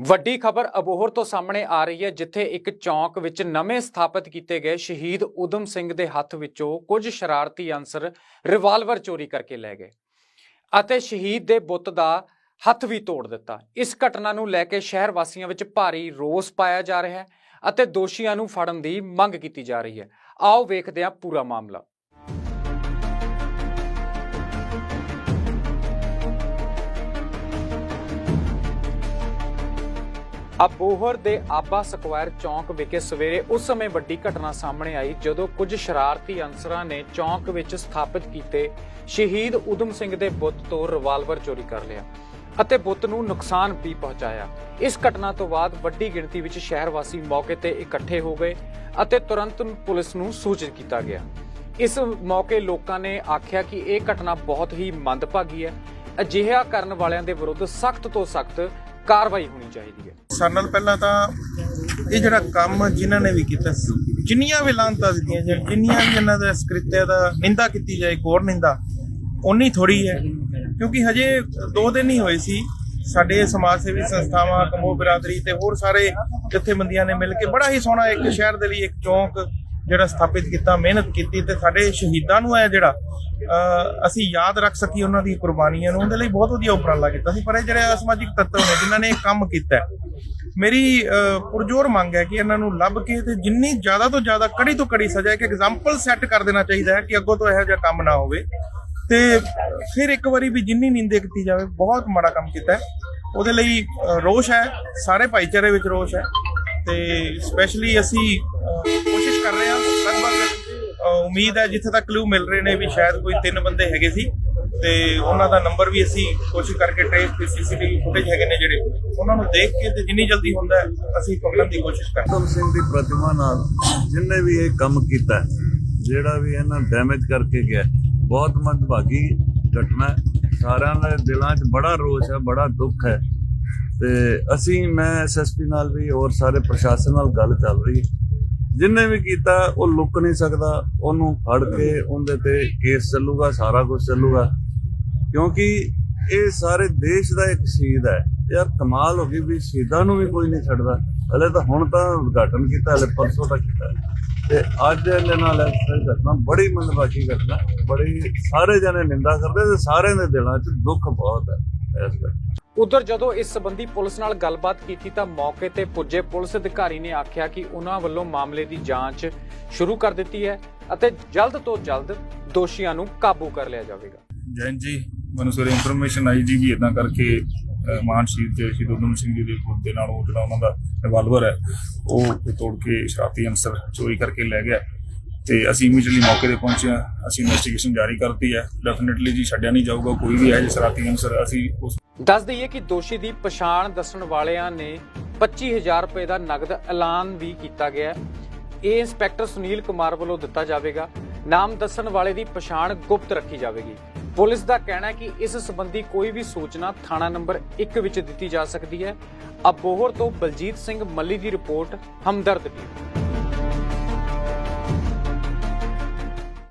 ਵੱਡੀ ਖਬਰ ਅਬੋਹਰ ਤੋਂ ਸਾਹਮਣੇ ਆ ਰਹੀ ਹੈ, ਜਿੱਥੇ ਇੱਕ ਚੌਂਕ ਵਿੱਚ ਨਵੇਂ ਸਥਾਪਿਤ ਕੀਤੇ ਗਏ ਸ਼ਹੀਦ ਉਦਮ ਸਿੰਘ ਦੇ ਹੱਥ ਵਿੱਚੋਂ ਕੁਝ ਸ਼ਰਾਰਤੀ ਅਨਸਰ ਰਿਵਾਲਵਰ ਚੋਰੀ ਕਰਕੇ ਲੈ ਗਏ ਅਤੇ ਸ਼ਹੀਦ ਦੇ ਬੁੱਤ ਦਾ ਹੱਥ ਵੀ ਤੋੜ ਦਿੱਤਾ। ਇਸ ਘਟਨਾ ਨੂੰ ਲੈ ਕੇ ਸ਼ਹਿਰ ਵਾਸੀਆਂ ਵਿੱਚ ਭਾਰੀ ਰੋਸ ਪਾਇਆ ਜਾ ਰਿਹਾ ਹੈ ਅਤੇ ਦੋਸ਼ੀਆਂ ਨੂੰ ਫੜਨ ਦੀ ਮੰਗ ਕੀਤੀ ਜਾ ਰਹੀ ਹੈ। ਆਓ ਵੇਖਦੇ ਹਾਂ ਪੂਰਾ ਮਾਮਲਾ। ਅਬੋਹਰ ਦੇ ਆਬਾ ਸਕੁਆਇਰ ਚੌਂਕ ਵਿਖੇ ਸਵੇਰੇ ਉਸ ਸਮੇਂ ਵੱਡੀ ਘਟਨਾ ਸਾਹਮਣੇ ਆਈ ਜਦੋਂ ਕੁਝ ਸ਼ਰਾਰਤੀ ਅਨਸਰਾਂ ਨੇ ਚੌਂਕ ਵਿੱਚ ਸਥਾਪਿਤ ਕੀਤੇ ਸ਼ਹੀਦ ਉਦਮ ਸਿੰਘ ਦੇ ਬੁੱਤ ਤੋਂ ਰਿਵਾਲਵਰ ਚੋਰੀ ਕਰ ਲਿਆ ਅਤੇ ਬੁੱਤ ਨੂੰ ਨੁਕਸਾਨ ਵੀ ਪਹੁੰਚਾਇਆ। ਇਸ ਘਟਨਾ ਤੋਂ ਬਾਅਦ ਵੱਡੀ ਗਿਣਤੀ ਵਿੱਚ ਸ਼ਹਿਰ ਵਾਸੀ ਮੌਕੇ ਤੇ ਇਕੱਠੇ ਹੋ ਗਏ ਅਤੇ ਤੁਰੰਤ ਪੁਲਿਸ ਨੂੰ ਸੂਚਿਤ ਕੀਤਾ ਗਿਆ। ਇਸ ਮੌਕੇ ਲੋਕਾਂ ਨੇ ਆਖਿਆ ਕਿ ਇਹ ਘਟਨਾ ਬਹੁਤ ਹੀ ਮੰਦਭਾਗੀ ਹੈ। ਅਜਿਹਾ ਕਰਨ ਵਾਲਿਆਂ ਦੇ ਵਿਰੁੱਧ ਸਖਤ ਤੋਂ ਸਖਤ ਕਾਰਵਾਈ ਹੋਣੀ ਚਾਹੀਦੀ ਹੈ। ਸਾਡੇ ਨਾਲ ਪਹਿਲਾਂ ਤਾਂ ਇਹ ਜਿਹੜਾ ਕੰਮ ਜਿਨ੍ਹਾਂ ਨੇ ਵੀ ਕੀਤਾ ਜਿੰਨੀਆਂ ਵੀ ਲਾਂਤਾਂ ਦਿੱਤੀਆਂ ਜਾਣ ਜਿੰਨੀਆਂ ਵੀ ਇਹਨਾਂ ਦਾ ਸਕ੍ਰਿਤਿਆ ਦਾ ਨਿੰਦਾ ਕੀਤੀ ਜਾਏ ਕੋਰ ਨਿੰਦਾ ਉਨੀ ਥੋੜੀ ਹੈ। ਕਿਉਂਕਿ ਹਜੇ 2 ਦਿਨ ਹੀ ਹੋਏ ਸੀ, ਸਾਡੇ ਸਮਾਜ ਸੇਵੀ ਸੰਸਥਾਵਾਂ, ਕਮੋ ਬਰਾਦਰੀ ਤੇ ਹੋਰ ਸਾਰੇ ਜਥੇਬੰਦੀਆਂ ਨੇ ਮਿਲ ਕੇ ਬੜਾ ਹੀ ਸੋਹਣਾ ਇੱਕ ਸ਼ਹਿਰ ਦੇ ਲਈ ਇੱਕ ਚੌਂਕ ਜਿਹੜਾ ਸਥਾਪਿਤ ਕੀਤਾ, ਮਿਹਨਤ ਕੀਤੀ ਤੇ ਸਾਡੇ ਸ਼ਹੀਦਾਂ ਨੂੰ ਹੈ ਜਿਹੜਾ ਅਸੀਂ ਯਾਦ ਰੱਖ ਸਕੀ ਉਹਨਾਂ ਦੀ ਕੁਰਬਾਨੀਆਂ ਨੂੰ। ਉਹਦੇ ਲਈ ਬਹੁਤ ਵਧੀਆ ਉਪਰਾਲਾ ਕੀਤਾ ਸੀ, ਪਰ ਇਹ ਜਿਹੜੇ ਅਸਮਾਜਿਕ ਤੱਤਵ ਨੇ ਜਿਨ੍ਹਾਂ ਨੇ ਇਹ ਕੰਮ ਕੀਤਾ ਮੇਰੀ ਪੁਰਜ਼ੋਰ ਮੰਗ ਹੈ ਕਿ ਇਹਨਾਂ ਨੂੰ ਲੱਭ ਕੇ ਤੇ ਜਿੰਨੀ ਜ਼ਿਆਦਾ ਤੋਂ ਜ਼ਿਆਦਾ ਕੜੀ ਤੋਂ ਕੜੀ ਸਜ਼ਾ, ਇੱਕ ਐਗਜ਼ਾਮਪਲ ਸੈੱਟ ਕਰ ਦੇਣਾ ਚਾਹੀਦਾ ਹੈ ਕਿ ਅੱਗੋਂ ਤੋਂ ਇਹੋ ਜਿਹਾ ਕੰਮ ਨਾ ਹੋਵੇ। ਤੇ ਫਿਰ ਇੱਕ ਵਾਰੀ ਵੀ ਜਿੰਨੀ ਨਿੰਦੇ ਕੀਤੀ ਜਾਵੇ, ਬਹੁਤ ਮਾੜਾ ਕੰਮ ਕੀਤਾ ਹੈ। ਉਹਦੇ ਲਈ ਰੋਸ਼ ਹੈ, ਸਾਰੇ ਭਾਈਚਾਰੇ ਵਿੱਚ ਰੋਸ਼ ਹੈ। ਤੇ ਸਪੈਸ਼ਲੀ ਅਸੀਂ ਕੋਸ਼ਿਸ਼ ਕਰ ਰਹੇ ਹਾਂ, ਲਗਭਗ ਉਮੀਦ ਹੈ ਜਿੱਥੇ ਤੱਕ ਕਲੂ ਮਿਲ ਰਹੇ ਨੇ ਵੀ ਸ਼ਾਇਦ ਕੋਈ ਤਿੰਨ ਬੰਦੇ ਹੈਗੇ ਸੀ ਤੇ ਉਹਨਾਂ ਦਾ ਨੰਬਰ ਵੀ ਅਸੀਂ ਕੋਸ਼ਿਸ਼ ਕਰਕੇ ਟ੍ਰੇਸ ਤੇ ਸੀਸੀਟੀਵੀ ਫੁਟੇਜ ਹੈਗੇ ਨੇ ਜਿਹੜੇ, ਉਹਨਾਂ ਨੂੰ ਦੇਖ ਕੇ ਤੇ ਜਿੰਨੀ ਜਲਦੀ ਹੁੰਦਾ ਅਸੀਂ ਪਕੜਨ ਦੀ ਕੋਸ਼ਿਸ਼ ਕਰਾਂਗੇ ਉਦਮ ਸਿੰਘ ਦੀ ਪ੍ਰਤਿਮਾ ਨਾਲ ਜਿੰਨੇ ਵੀ ਇਹ ਕੰਮ ਕੀਤਾ ਜਿਹੜਾ ਵੀ ਇਹਨਾਂ ਡੈਮੇਜ ਕਰਕੇ ਗਿਆ ਬਹੁਤ ਮੰਦਭਾਗੀ ਘਟਨਾ ਸਾਰਿਆਂ ਦੇ ਦਿਲਾਂ 'ਚ ਬੜਾ ਰੋਸ ਹੈ, ਬੜਾ ਦੁੱਖ ਹੈ। ਤੇ ਅਸੀਂ, ਮੈਂ ਐਸਐਸਪੀ ਨਾਲ ਵੀ ਹੋਰ ਸਾਰੇ ਪ੍ਰਸ਼ਾਸਨ ਨਾਲ ਗੱਲ ਚੱਲ ਰਹੀ ਜਿੰਨੇ ਵੀ ਕੀਤਾ, ਉਹ ਲੁੱਕ ਨਹੀਂ ਸਕਦਾ। ਉਹਨੂੰ ਫੜ ਕੇ ਉਹਦੇ ਤੇ ਕੇਸ ਚੱਲੂਗਾ, ਸਾਰਾ ਕੁਝ ਚੱਲੂਗਾ। ਕਿਉਂਕਿ ਇਹ ਸਾਰੇ ਦੇਸ਼ ਦਾ ਇੱਕ ਸ਼ਹੀਦ ਹੈ। ਯਾਰ, ਕਮਾਲ ਹੋ ਗਈ ਵੀ ਸ਼ਹੀਦਾਂ ਨੂੰ ਵੀ ਕੋਈ ਨਹੀਂ ਛੱਡਦਾ। ਹਲੇ ਤਾਂ ਹੁਣ ਤਾਂ ਉਦਘਾਟਨ ਕੀਤਾ, ਹਲੇ ਪਰਸੋਂ ਤੱਕ ਕੀਤਾ। ਤੇ ਅੱਜ ਇਹਦੇ ਨਾਲ ਇਸ ਘਟਨਾ, ਬੜੀ ਮੰਦਭਾਗੀ ਘਟਨਾ, ਬੜੀ ਸਾਰੇ ਜਣੇ ਨਿੰਦਾ ਕਰਦੇ ਤੇ ਸਾਰਿਆਂ ਦੇ ਦਿਲਾਂ 'ਚ ਦੁੱਖ ਬਹੁਤ ਹੈ ਇਸ ਕਰਕੇ। ਉਧਰ ਜਦੋਂ ਇਸ ਸਬੰਧੀ ਪੁਲਿਸ ਨਾਲ ਗੱਲਬਾਤ ਕੀਤੀ ਤਾਂ ਮੌਕੇ ਤੇ ਪੁੱਜੇ ਪੁਲਿਸ ਅਧਿਕਾਰੀ ਨੇ ਆਖਿਆ ਕਿ ਉਹਨਾਂ ਵੱਲੋਂ ਮਾਮਲੇ ਦੀ ਜਾਂਚ ਸ਼ੁਰੂ ਕਰ ਦਿੱਤੀ ਹੈ ਅਤੇ ਜਲਦ ਤੋਂ ਜਲਦ ਦੋਸ਼ੀਆਂ ਨੂੰ ਕਾਬੂ ਕਰ ਲਿਆ ਜਾਵੇਗਾ। ਜੈਨ ਜੀ ਮੈਨੂੰ ਸਵੇਰੇ ਇਨਫੋਰਮੇਸ਼ਨ ਆਈ ਜੀ ਵੀ ਇਦਾਂ ਕਰਕੇ ਅਹ, ਤੇ ਸ਼ਹੀਦ ਉਦਮ ਸਿੰਘ ਜੀ ਦੇ ਪੁੱਤ ਦੇ ਨਾਲ ਉਹ ਜਿਹੜਾ ਉਹਨਾਂ ਦਾ ਰਿਵਾਲਵਰ ਹੈ ਉਹ ਤੋੜ ਕੇ ਸ਼ਰਾਰਤੀ ਅਨਸਰ ਚੋਰੀ ਕਰਕੇ ਲੈ ਗਿਆ। ਤੇ ਅਸੀਂ ਇਮੀਡੀਏਟਲੀ ਮੌਕੇ ਤੇ ਪਹੁੰਚੇ ਹਾਂ। ਅਸੀਂ ਇਨਵੈਸਟੀਗੇਸ਼ਨ ਜਾਰੀ ਕਰਤੀ ਹੈ। ਡੈਫੀਨਿਟਲੀ ਜੀ ਛੱਡਿਆ ਨਹੀਂ ਜਾਊਗਾ। ਕੋਈ ਵੀ ਹੈ ਜੇ ਸ਼ਰਾਰਤੀ ਅਨਸਰ ਅਸੀਂ ਉਸ ਦੱਸ ਦਈਏ ਕਿ ਦੋਸ਼ੀ ਦੀ ਪਛਾਣ ਦੱਸਣ ਵਾਲਿਆਂ ਨੇ 25000 ਰੁਪਏ ਦਾ ਨਗਦ ਐਲਾਨ ਵੀ ਕੀਤਾ ਗਿਆ ਇਹ ਇੰਸਪੈਕਟਰ ਸੁਨੀਲ ਕੁਮਾਰ ਵੱਲੋਂ ਦਿੱਤਾ ਜਾਵੇਗਾ। ਨਾਮ ਦੱਸਣ ਵਾਲੇ ਦੀ ਪਛਾਣ ਗੁਪਤ ਰੱਖੀ ਜਾਵੇਗੀ। ਪੁਲਿਸ ਦਾ ਕਹਿਣਾ ਹੈ ਕਿ ਇਸ ਸੰਬੰਧੀ ਕੋਈ ਵੀ ਸੂਚਨਾ ਥਾਣਾ ਨੰਬਰ 1 ਵਿੱਚ ਦਿੱਤੀ ਜਾ ਸਕਦੀ ਹੈ। ਅਬੋਹਰ ਤੋਂ ਬਲਜੀਤ ਸਿੰਘ ਮੱਲੀ ਦੀ ਰਿਪੋਰਟ, ਹਮਦਰਦ ਦੀ